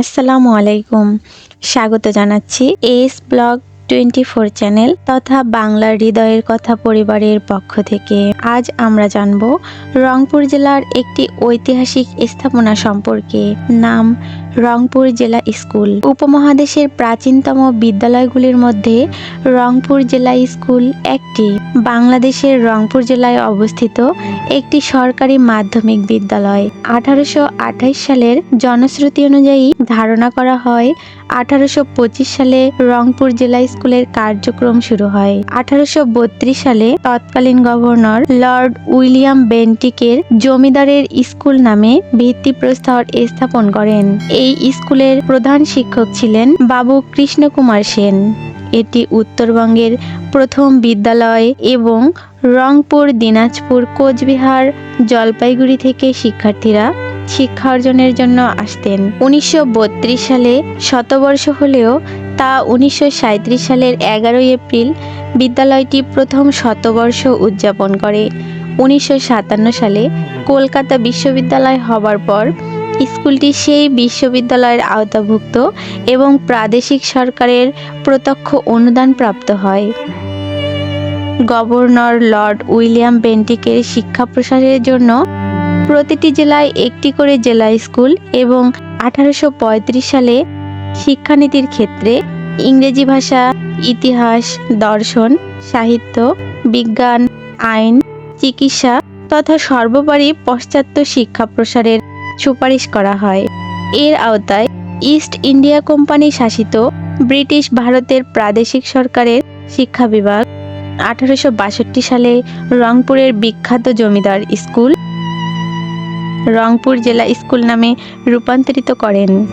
আসসালামু আলাইকুম। স্বাগত জানাচ্ছি S blog twenty four channel তথা বাংলার হৃদয়ের কথা পরিবারের পক্ষ থেকে। আজ আমরা জানব রংপুর জেলার একটি ঐতিহাসিক স্থাপনা সম্পর্কে। নাম, রংপুর জেলা স্কুল। উপমহাদেশের প্রাচীনতম বিদ্যালয়গুলির মধ্যে রংপুর জেলা স্কুল একটি। বাংলাদেশের রংপুর জেলায় অবস্থিত একটি সরকারি মাধ্যমিক বিদ্যালয়। আঠারোশো আঠাশ সালের জনশ্রুতি অনুযায়ী ধারণা করা হয়, আঠারোশো পঁচিশ সালে রংপুর জেলা স্কুলের কার্যক্রম শুরু হয়। আঠারোশো বত্রিশ সালে তৎকালীন গভর্নর লর্ড উইলিয়াম বেন্টিকের জমিদারের স্কুল নামে ভিত্তি ভিত্তিপ্রস্তর স্থাপন করেন। এই স্কুলের প্রধান শিক্ষক ছিলেন বাবু কৃষ্ণকুমার সেন। এটি উত্তরবঙ্গের প্রথম বিদ্যালয় এবং রংপুর, দিনাজপুর, কোচবিহার, জলপাইগুড়ি থেকে শিক্ষার্থীরা শিক্ষা অর্জনের জন্য আসতেন। উনিশশো বত্রিশ সালে শতবর্ষ হলেও তা উনিশশো সাঁইত্রিশ সালের এগারোই এপ্রিল বিদ্যালয়টি প্রথম শতবর্ষ উদযাপন করে। উনিশশো সাতান্ন সালে কলকাতা বিশ্ববিদ্যালয় হবার পর স্কুলটি সেই বিশ্ববিদ্যালয়ের আওতাভুক্ত এবং প্রাদেশিক সরকারের প্রত্যক্ষ অনুদান প্রাপ্ত হয়। গভর্নর লর্ড উইলিয়াম বেন্টিকের শিক্ষা প্রসারের জন্য প্রতিটি জেলায় একটি করে জেলা স্কুল এবং আঠারোশো পঁয়ত্রিশ সালে শিক্ষানীতির ক্ষেত্রে ইংরেজি ভাষা, ইতিহাস, দর্শন, সাহিত্য, বিজ্ঞান, আইন, চিকিৎসা তথা সর্বোপরি পশ্চাত্য শিক্ষা প্রসারের সুপারিশ করা হয়। এর আওতায় ইস্ট ইন্ডিয়া কোম্পানি শাসিত ব্রিটিশ ভারতের প্রাদেশিক সরকারের শিক্ষা বিভাগ, আঠারোশো বাষট্টি সালে রংপুরের বিখ্যাত জমিদার স্কুল, রংপুর জেলা স্কুল নামে রূপান্তরিত করেন।